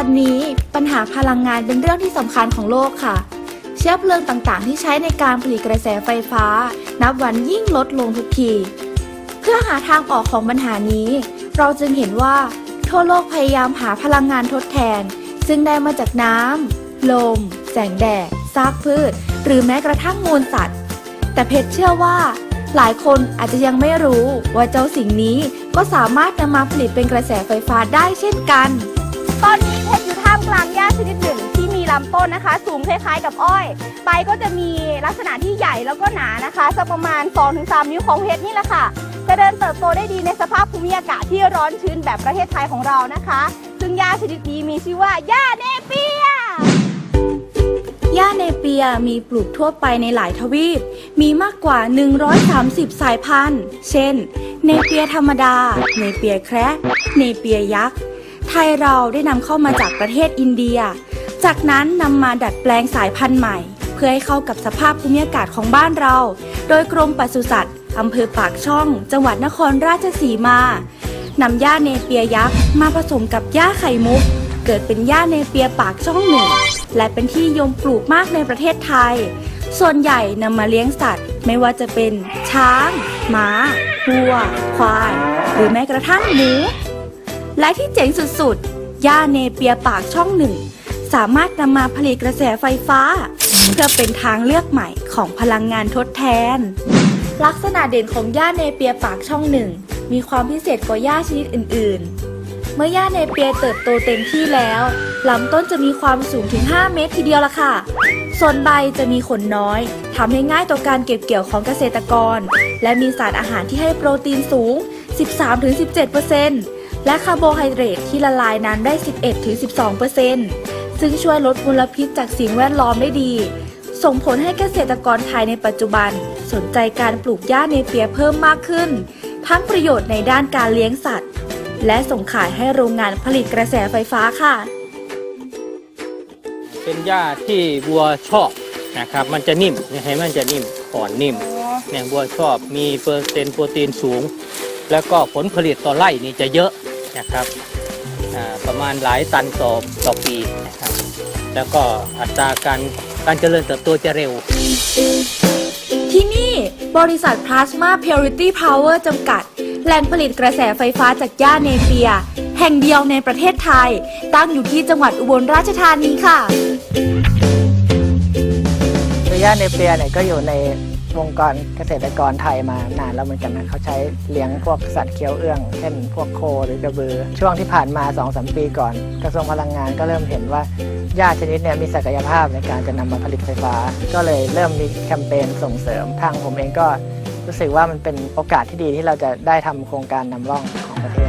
อนนี้ปัญหาพลังงานเป็นเรื่องที่สำคัญของโลกค่ะ เชื้อเพลิงต่างๆ ที่ใช้ในการผลิตกระแสไฟฟ้า นับวันยิ่งลดลงทุกที เพื่อหาทางออกของปัญหานี้ เราจึงเห็นว่า ทั่วโลกพยายามหาพลังงานทดแทน ซึ่งได้มาจากน้ำลม แสงแดดซากพืช หรือแม้กระทั่งมูลสัตว์ แต่เพชรเชื่อว่า หลายคนอาจจะยังไม่รู้ว่าเจ้าสิ่งนี้ก็สามารถนำมาผลิตเป็นกระแสไฟฟ้าได้เช่นกัน ตอนนี้เพชรอยู่ท่ามกลางหญ้าชนิดหนึ่งที่มีลำต้นนะคะ สูงคล้ายๆกับอ้อย ใบก็จะมีลักษณะที่ใหญ่แล้วก็หนานะคะสักประมาณ 2-3 นิ้วของเพชรนี่แหละค่ะ จะเดินเติบโตได้ดีในสภาพภูมิอากาศที่ร้อนชื้นแบบประเทศไทยของเรานะคะ ซึ่งหญ้าชนิดนี้มีชื่อว่าหญ้าเนเปียหญ้าเนเปียมีปลูกทั่วไปในหลายทวีป มีมากกว่า 130 สายพันธุ์ เช่น เนเปียธรรมดา เนเปียแคระ เนเปียยักษ์ ไทยเราได้นำเข้ามาจากประเทศอินเดีย จากนั้นนำมาดัดแปลงสายพันธุ์ใหม่ เพื่อให้เข้ากับสภาพภูมิอากาศของบ้านเรา โดยกรมปศุสัตว์อำเภอปากช่อง จังหวัดนครราชสีมานำหญ้าเนเปียยักษ์มาผสมกับหญ้าไข่มุก เกิดเป็นหญ้าเนเปียปากช่องหนึ่งและเป็นที่ยมปลูกมากในประเทศไทย ส่วนใหญ่นำมาเลี้ยงสัตว์ ไม่ว่าจะเป็นช้าง ม้าวัว ควาย หรือแม้กระทั่งหมู และที่เจ๋งสุดๆหญ้าเนเปียปากช่องหนึ่ง สามารถนำมาผลิตกระแสไฟฟ้า เพื่อเป็นทางเลือกใหม่ของพลังงานทดแทน ลักษณะเด่นของหญ้าเนเปียปากช่องหนึ่ง มีความพิเศษกว่าหญ้าชนิดอื่น ๆ เมื่อหญ้าเนเปียเติบโตเต็มที่แล้วลำต้นจะมีความสูงถึง 5 เมตรทีเดียวละค่ะ ส่วนใบจะมีขนน้อยทำให้ง่ายต่อการเก็บเกี่ยวของเกษตรกร และมีสารอาหารที่ให้โปรตีนสูง 13-17% และคาร์โบไฮเดรตที่ละลายน้ำได้ 11-12%ซึ่งช่วยลดมลพิษจากสิ่งแวดล้อมได้ดี ส่งผลให้เกษตรกรไทยในปัจจุบัน สนใจการปลูกหญ้าเนเปียเพิ่มมากขึ้น ทั้งประโยชน์ในด้านการเลี้ยงสัตว์ และส่งขายให้โรงงานผลิตกระแสไฟฟ้าค่ะ เป็นหญ้าที่วัวชอบนะครับ มันจะนิ่มเนี่ยเห็นมันจะนิ่มอ่อนนิ่มเนี่ยวัวชอบมีเปอร์เซ็นต์โปรตีนสูง แล้วก็ผลผลิตต่อไร่นี่จะเยอะ นะครับอ่าประมาณหลายตันต่อต่อปีนะครับแล้วก็อัตราการการเจริญเติบโตจะเร็ว ที่นี่บริษัท Plasma Purity Power จำกัด แหล่งผลิตกระแสไฟฟ้าจากหญ้าเนเปีย แห่งเดียวในประเทศไทย ตั้งอยู่ที่จังหวัดอุบลราชธานีค่ะคือย่าเนเปียเนี่ยก็อยู่ใน วงกรเกษตรกรไทยมานานแล้วเหมือนกันนะเขาใช้เลี้ยงพวกสัตว์เคี้ยวเอื้อง เช่น พวกโคหรือกระบือ ช่วงที่ผ่านมา2อสปีก่อน กระทรวงพลังงานก็เริ่มเห็นว่าหญ้าชนิดนี่ยมีศักยภาพในการจะนำมาผลิตไฟฟ้า ก็เลยเริ่มมีแคมเปญส่งเสริม ทางผมเองก็รู้สึกว่ามันเป็นโอกาสที่ดีที่เราจะได้ทำโครงการนำร่องของประเทศ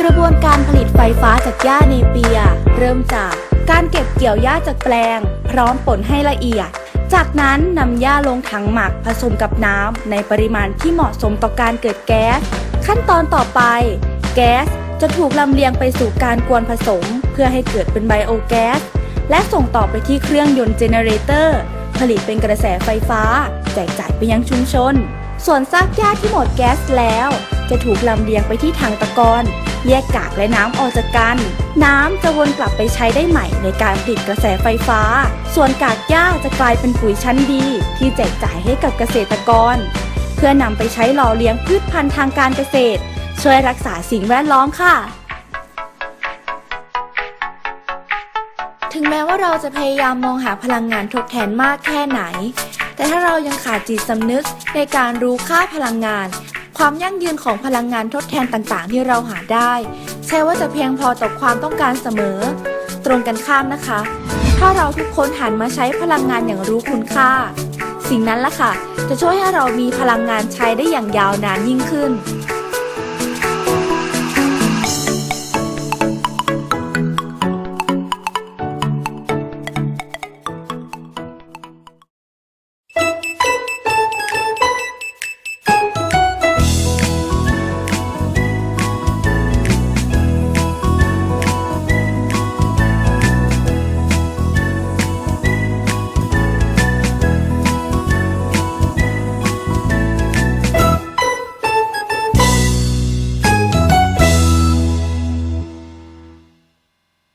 กระบวนการผลิตไฟฟ้าจากหญ้าเนเปีย เริ่มจากการเก็บเกี่ยวหญ้าจากแปลง พร้อมป่นให้ละเอียด จากนั้นนำหญ้าลงถังหมักผสมกับน้ำในปริมาณที่เหมาะสมต่อการเกิดแก๊ส ขั้นตอนต่อไป แก๊สจะถูกลำเลียงไปสู่การกวนผสม เพื่อให้เกิดเป็นไบโอแก๊ส และส่งต่อไปที่เครื่องยนต์เจเนเรเตอร์ ผลิตเป็นกระแสไฟฟ้า แจกจ่ายไปยังชุมชน ส่วนซากหญ้าที่หมดแก๊สแล้ว จะถูกลำเลียงไปที่ถังตะกอนแยกกากและน้ำออกจากกัน น้ำจะวนกลับไปใช้ได้ใหม่ในการผลิตกระแสไฟฟ้า ส่วนกากหญ้าจะกลายเป็นปุ๋ยชั้นดี ที่แจกจ่ายให้กับเกษตรกร เพื่อนำไปใช้หล่อเลี้ยงพืชพันธุ์ทางการเกษตร ช่วยรักษาสิ่งแวดล้อมค่ะ ถึงแม้ว่าเราจะพยายามมองหาพลังงานทดแทนมากแค่ไหน แต่ถ้าเรายังขาดจิตสำนึกในการรู้ค่าพลังงาน ความยั่งยืนของพลังงานทดแทนต่างๆ ที่เราหาได้ ใช่ว่าจะเพียงพอต่อความต้องการเสมอ ตรงกันข้ามนะคะ ถ้าเราทุกคนหันมาใช้พลังงานอย่างรู้คุณค่า สิ่งนั้นล่ะค่ะ จะช่วยให้เรามีพลังงานใช้ได้อย่างยาวนานยิ่งขึ้น